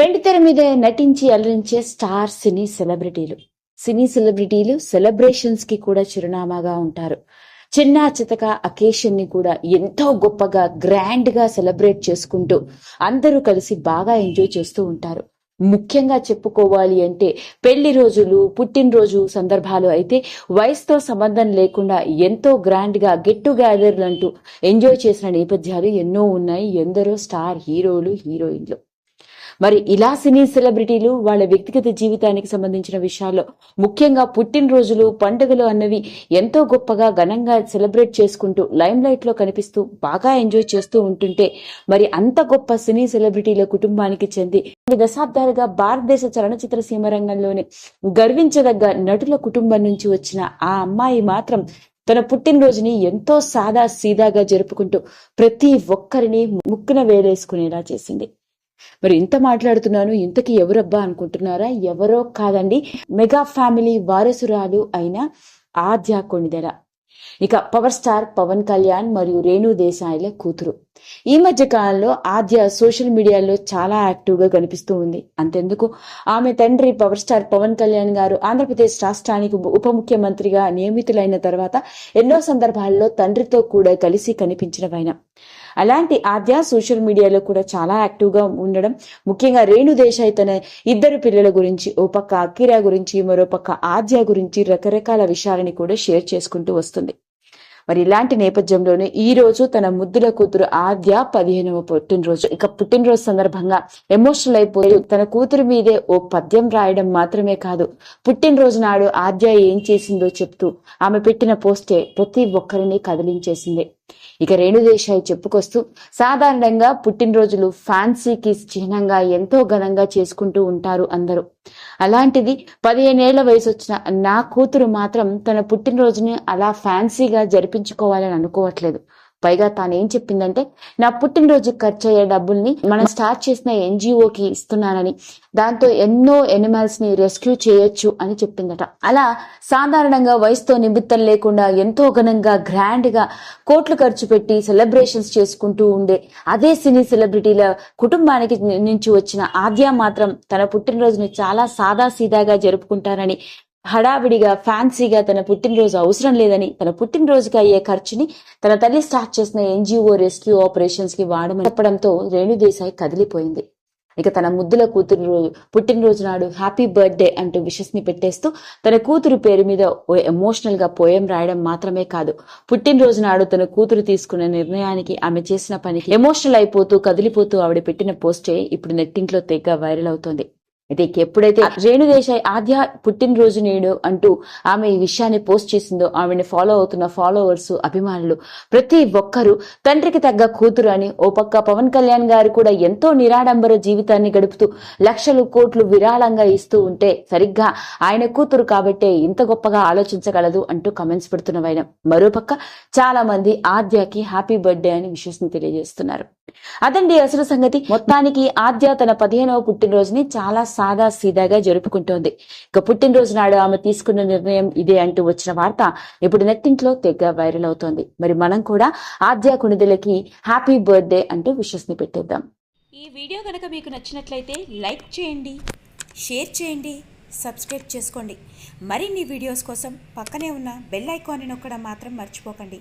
వెండితెర మీద నటించి అలరించే స్టార్ సినీ సెలబ్రిటీలు. సినీ సెలబ్రిటీలు సెలబ్రేషన్స్కి కూడా చిరునామాగా ఉంటారు. చిన్న చితక అకేషన్ని కూడా ఎంతో గొప్పగా గ్రాండ్గా సెలబ్రేట్ చేసుకుంటూ అందరూ కలిసి బాగా ఎంజాయ్ చేస్తూ ఉంటారు. ముఖ్యంగా చెప్పుకోవాలి అంటే పెళ్ళి రోజులు పుట్టినరోజు సందర్భాలు అయితే వయసుతో సంబంధం లేకుండా ఎంతో గ్రాండ్గా గెట్ టుగెదర్ అంటూ ఎంజాయ్ చేసిన నేపథ్యాలు ఎన్నో ఉన్నాయి. ఎందరో స్టార్ హీరోలు హీరోయిన్లు. మరి ఇలా సినీ సెలబ్రిటీలు వాళ్ళ వ్యక్తిగత జీవితానికి సంబంధించిన విషయాల్లో ముఖ్యంగా పుట్టినరోజులు పండుగలు అన్నవి ఎంతో గొప్పగా ఘనంగా సెలబ్రేట్ చేసుకుంటూ లైమ్ లైట్లో కనిపిస్తూ బాగా ఎంజాయ్ చేస్తూ ఉంటుంటే మరి అంత గొప్ప సినీ సెలబ్రిటీల కుటుంబానికి చెంది దశాబ్దాలుగా భారతదేశ చలనచిత్ర సీమ రంగంలోనే గర్వించదగ్గ నటుల కుటుంబం నుంచి వచ్చిన ఆ అమ్మాయి మాత్రం తన పుట్టినరోజుని ఎంతో సాదా సీదాగా జరుపుకుంటూ ప్రతి ఒక్కరిని ముక్కున వేలేసుకునేలా చేసింది. మరి ఇంత మాట్లాడుతున్నాను ఇంతకీ ఎవరబ్బా అనుకుంటున్నారా? ఎవరో కాదండి మెగా ఫ్యామిలీ వారసురాలు అయిన ఆద్య కొణిదెల. ఇక పవర్ స్టార్ పవన్ కళ్యాణ్ మరియు రేణు దేశాయిల కూతురు. ఈ మధ్య కాలంలో ఆద్య సోషల్ మీడియాలో చాలా యాక్టివ్గా కనిపిస్తూ ఉంది. అంతెందుకు? ఆమె తండ్రి పవర్ స్టార్ పవన్ కళ్యాణ్ గారు ఆంధ్రప్రదేశ్ రాష్ట్రానికి ఉప ముఖ్యమంత్రిగా నియమితులైన తర్వాత ఎన్నో సందర్భాల్లో తండ్రితో కూడా కలిసి కనిపించిన అలాంటి ఆద్య సోషల్ మీడియాలో కూడా చాలా యాక్టివ్గా ఉండడం. ముఖ్యంగా రేణు దేశాయ్ తన ఇద్దరు పిల్లల గురించి ఓ పక్క అకిరా గురించి మరో పక్క ఆద్య గురించి రకరకాల విషయాలని కూడా షేర్ చేసుకుంటూ వస్తుంది. మరి ఇలాంటి నేపథ్యంలోనే ఈ రోజు తన ముద్దుల కూతురు ఆద్య పదిహేనవ పుట్టినరోజు. ఇక పుట్టినరోజు సందర్భంగా ఎమోషనల్ అయిపోయి తన కూతురు మీదే ఓ పద్యం రాయడం మాత్రమే కాదు పుట్టినరోజు నాడు ఆద్య ఏం చేసిందో చెప్తూ ఆమె పెట్టిన పోస్టే ప్రతి ఒక్కరిని కదిలించేసింది. ఇక రేణుదేశాయి చెప్పుకొస్తూ సాధారణంగా పుట్టినరోజులు ఫ్యాన్సీకి చిహ్నంగా ఎంతో ఘనంగా చేసుకుంటూ ఉంటారు అందరూ. అలాంటిది పదిహేనేళ్ళ వయసు వచ్చిన నా కూతురు మాత్రం తన పుట్టినరోజుని అలా ఫ్యాన్సీగా జరిపించుకోవాలని అనుకోవట్లేదు. పైగా తానేం చెప్పిందంటే నా పుట్టినరోజు ఖర్చు అయ్యే డబ్బుల్ని మనం స్టార్ట్ చేసిన ఎన్జిఓకి ఇస్తున్నానని దాంతో ఎన్నో ఎనిమల్స్ని రెస్క్యూ చేయొచ్చు అని చెప్పిందట. అలా సాధారణంగా వయసుతో నిమిత్తం లేకుండా ఎంతో ఘనంగా గ్రాండ్గా కోట్లు ఖర్చు పెట్టి సెలబ్రేషన్స్ చేసుకుంటూ ఉండే అదే సినీ సెలబ్రిటీల కుటుంబానికి నుంచి వచ్చిన ఆద్య మాత్రం తన పుట్టినరోజుని చాలా సాదా సీదాగా జరుపుకుంటారని హడావిడిగా ఫ్యాన్సీగా తన పుట్టినరోజు అవసరం లేదని తన పుట్టినరోజుకి అయ్యే ఖర్చుని తన తల్లి స్టార్ట్ చేసిన ఎన్జిఓ రెస్క్యూ ఆపరేషన్స్కి వాడమని చెప్పడంతో రేణుదేశాయి కదిలిపోయింది. ఇక తన ముద్దుల కూతురు రోజు పుట్టినరోజు నాడు హ్యాపీ బర్త్డే అంటూ విషస్ని పెట్టేస్తూ తన కూతురు పేరు మీద ఓ ఎమోషనల్గా పోయం రాయడం మాత్రమే కాదు. పుట్టినరోజు నాడు తన కూతురు తీసుకున్న నిర్ణయానికి ఆమె చేసిన పనికి ఎమోషనల్ అయిపోతూ కదిలిపోతూ ఆవిడ పెట్టిన పోస్టే ఇప్పుడు నెట్టింట్లో తెగ వైరల్ అవుతోంది. అయితే ఎప్పుడైతే రేణుదేశాయ్ ఆద్య పుట్టినరోజు నేడు అంటూ ఆమె ఈ విషయాన్ని పోస్ట్ చేసిందో ఆమెను ఫాలో అవుతున్న ఫాలోవర్స్ అభిమానులు ప్రతి ఒక్కరూ తండ్రికి తగ్గ కూతురు అని ఓ పక్క పవన్ కళ్యాణ్ గారు కూడా ఎంతో నిరాడంబర జీవితాన్ని గడుపుతూ లక్షలు కోట్లు విరాళంగా ఇస్తూ ఉంటే సరిగ్గా ఆయన కూతురు కాబట్టే ఇంత గొప్పగా ఆలోచించగలదు అంటూ కమెంట్స్ పెడుతున్న వైనం. మరోపక్క చాలా మంది ఆద్యకి హ్యాపీ బర్త్డే అని విషెస్ని తెలియజేస్తున్నారు. అదండి అసలు సంగతి. మొత్తానికి ఆద్య తన పదిహేనవ పుట్టినరోజుని చాలా సాదా సీదాగా జరుపుకుంటోంది. ఇక పుట్టినరోజు నాడు ఆమె తీసుకున్న నిర్ణయం ఇదే అంటూ వచ్చిన వార్త ఇప్పుడు నెట్టింట్లో తెగ వైరల్ అవుతోంది. మరి మనం కూడా ఆద్య కుణిదలకి హ్యాపీ బర్త్డే అంటూ విషెస్ని పెట్టేద్దాం. ఈ వీడియో కనుక మీకు నచ్చినట్లయితే లైక్ చేయండి షేర్ చేయండి సబ్స్క్రైబ్ చేసుకోండి. మరిన్ని వీడియోస్ కోసం పక్కనే ఉన్న బెల్ ఐకాన్ని నొక్కడం మాత్రం మర్చిపోకండి.